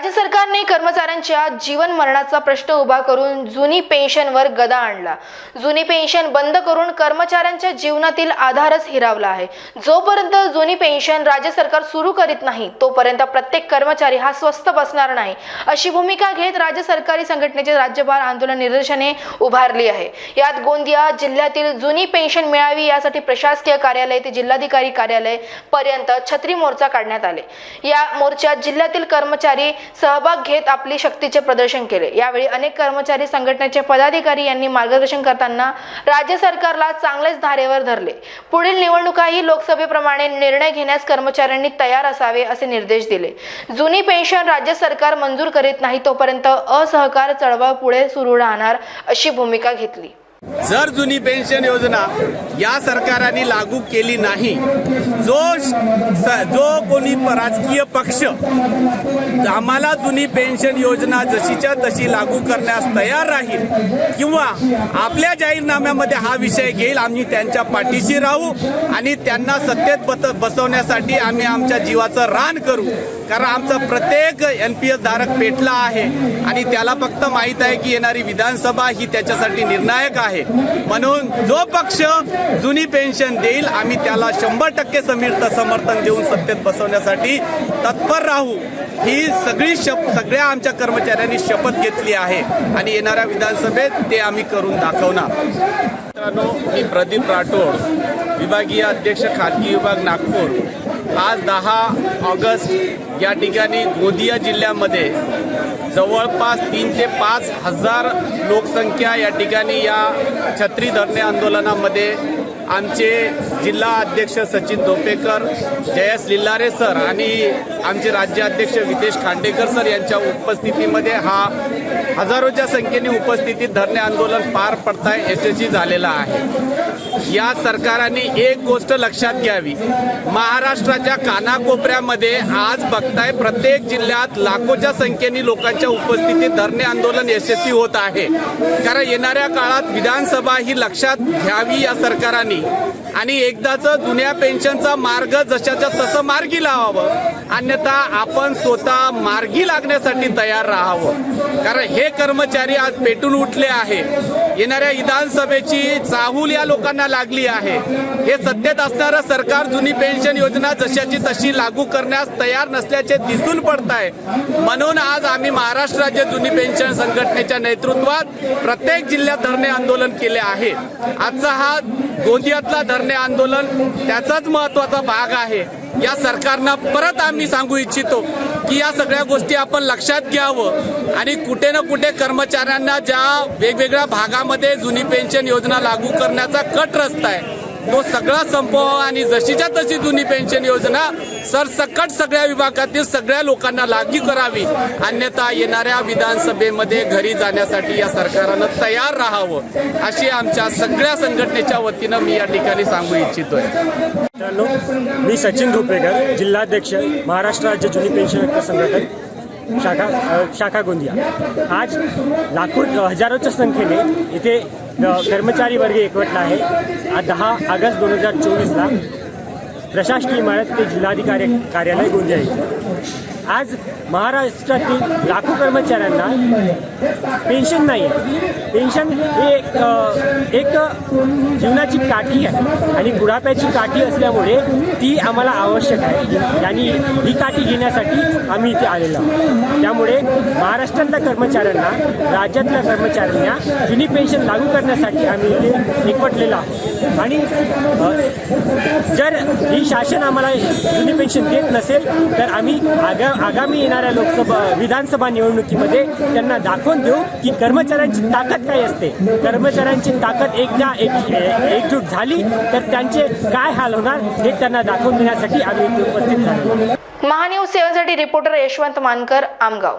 राज्य सरकारने कर्मचाऱ्यांच्या जीवन मरणाचा प्रश्न उभा करून जुनी पेन्शनवर गदा आणला. जुनी पेन्शन बंद करून कर्मचाऱ्यांच्या जीवनातील आधारच हिरावला आहे. जोपर्यंत जुनी पेन्शन राज्य सरकार सुरू करीत नाही तोपर्यंत प्रत्येक कर्मचारी हा स्वस्त बसणार नाही. अशी भूमिका घेत राज्य सरकारी संघटनेचे राज्यभार आंदोलन निदर्शने उभारली आहे. यात गोंदिया जिल्ह्यातील जुनी पेन्शन मिळावी यासाठी प्रशासकीय कार्यालय ते जिल्हाधिकारी कार्यालय पर्यंत छत्री मोर्चा काढण्यात आले. या मोर्चात जिल्ह्यातील कर्मचारी सहभाग घेत आपली शक्तीचे प्रदर्शन केले. यावेळी अनेक कर्मचारी संघटनेचे पदाधिकारी यांनी मार्गदर्शन करताना राज्य सरकारला चांगलेच धारेवर धरले. पुढील निवडणुकाही लोकसभेप्रमाणे निर्णय घेण्यास कर्मचाऱ्यांनी तयार असावे असे निर्देश दिले. जुनी पेन्शन राज्य सरकार मंजूर करीत नाही तोपर्यंत असहकार चळवळ पुढे सुरू राहणार अशी भूमिका घेतली. जर जुनी पेन्शन योजना या सरकारने लागू केली नाही जो जो कोणी राजकीय पक्ष आम्हाला जुनी पेन्शन योजना जशीच्या तशी लागू करण्यास तयार राहील किंवा आपल्या जाहीरनाम्यामध्ये हा विषय घेईल आम्ही त्यांच्या पाठीशी राहू आणि त्यांना सत्तेत बत बसवण्यासाठी आम्ही आमच्या जीवाचं रान करू कारण आमचा प्रत्येक एन पी एस धारक पेटला आहे आणि त्याला फक्त माहीत आहे की येणारी विधानसभा ही त्याच्यासाठी निर्णायक आहे. म्हणून जो पक्ष जुनी पेन्शन देईल आम्ही त्याला शंभर टक्के समीर समर्थन देऊन सत्तेत बसवण्यासाठी तत्पर राहू. ही सगळी शप सगळ्या आमच्या कर्मचाऱ्यांनी शपथ घेतली आहे आणि येणाऱ्या विधानसभेत ते आम्ही करून दाखवणार. मित्रांनो मी प्रदीप राठोड विभागीय अध्यक्ष खाजगी विभाग नागपूर. आज दहा ऑगस्ट या ठिकाणी गोंदिया जिल्ह्यामध्ये जवळपास तीन ते पाच हजार लोकसंख्या या ठिकाणी या छत्री धरणे आंदोलनामध्ये आमचे जिल्हा अध्यक्ष सचिन धोपेकर जयस लिल्लारे सर आणि आमचे राज्य अध्यक्ष वितेश खांडेकर सर यांच्या उपस्थितीमध्ये हा हजारोच्या संख्येने उपस्थितीत धरणे आंदोलन पार पडताय यशस्वी झालेला आहे. या सरकाराने एक गोष्ट लक्षात घ्यावी. महाराष्ट्राच्या कानाकोपऱ्यामध्ये आज बघताय प्रत्येक जिल्ह्यात लाखोच्या संख्येने लोकांच्या उपस्थितीत धरणे आंदोलन यशस्वी होत आहे. कारण येणाऱ्या काळात विधानसभा ही लक्षात घ्यावी या सरकाराने. आणि एकदाच जुन्या पेन्शनचा मार्ग जशाच्या तसं मार्गी लावावं. अन्यथा आपण स्वतः मार्गी लागण्यासाठी तयार राहावं. कारण हे कर्मचारी आज पेटून उठले आहे. येणाऱ्या विधानसभेची चाहूल या लोकांना लागली आहे. हे सत्तेत असणारं सरकार जुनी पेन्शन योजना जशाची तशी लागू करण्यास तयार नसल्याचे दिसून पडत आहे म्हणून आज आम्ही महाराष्ट्र राज्य जुनी पेन्शन संघटनेच्या नेतृत्वात प्रत्येक जिल्ह्यात धरणे आंदोलन केले आहे. आजचा हा गोंदियातला धरणे आंदोलन त्याचाच महत्त्वाचा भाग आहे. या सरकारनं परत आम्ही सांगू इच्छितो की या सगळ्या गोष्टी आपण लक्षात घ्यावं. आणि कुठे ना कुठे कर्मचाऱ्यांना ज्या वेगवेगळ्या भागामध्ये जुनी पेन्शन योजना लागू करण्याचा कट रस्ता आहे. तो सगळा संपवावा आणि जशीच्या तशी जुनी पेन्शन योजना सरसकट सगळ्या विभागातील सगळ्या लोकांना लागू करावी. अन्यथा येणाऱ्या विधानसभेमध्ये घरी जाण्यासाठी या सरकारनं तयार राहावं अशी आमच्या सगळ्या संघटनेच्या वतीनं मी या ठिकाणी सांगू इच्छितोय. हॅलो मी सचिन रुपेकर जिल्हाध्यक्ष महाराष्ट्र राज्य जुनी पेन्शन संघटन शाखा शाखा गोंदिया. आज लाखो हजारोच्या संख्येने इथे कर्मचारी वर्ग एकवटला आहे. दहा ऑगस्ट दोन हजार चोवीसला प्रशासकीय इमारत ते जिल्हाधिकारी कार्यालय गोंदिया येथे. आज महाराष्ट्रातील लाखो कर्मचाऱ्यांना पेन्शन नाही आहे पेन्शन हे एक एक जीवनाची काठी आहे आणि बुढाप्याची काठी असल्यामुळे ती आम्हाला आवश्यक आहे. आणि ही काठी घेण्यासाठी आम्ही इथे आलेलो आहोत. त्यामुळे महाराष्ट्रातल्या कर्मचाऱ्यांना राज्यातल्या कर्मचाऱ्यांना जुनी पेन्शन लागू करण्यासाठी आम्ही इथे एकवटलेलो आहोत. आणि जर ही शासन आम्हाला जुनी पेन्शन देत नसेल तर आम्ही आगा आगामी येणाऱ्या लोकसभा विधानसभा निवडणुकीमध्ये त्यांना दाखवून देऊ की कर्मचाऱ्यांची ताकद काय असते. कर्मचाऱ्यांची ताकद एकदा एक एकजूट झाली तर त्यांचे काय हाल होणार हे त्यांना दाखवून देण्यासाठी आम्ही उपस्थित झालो. महान्यूज सेवनसाठी रिपोर्टर यशवंत मानकर आमगाव.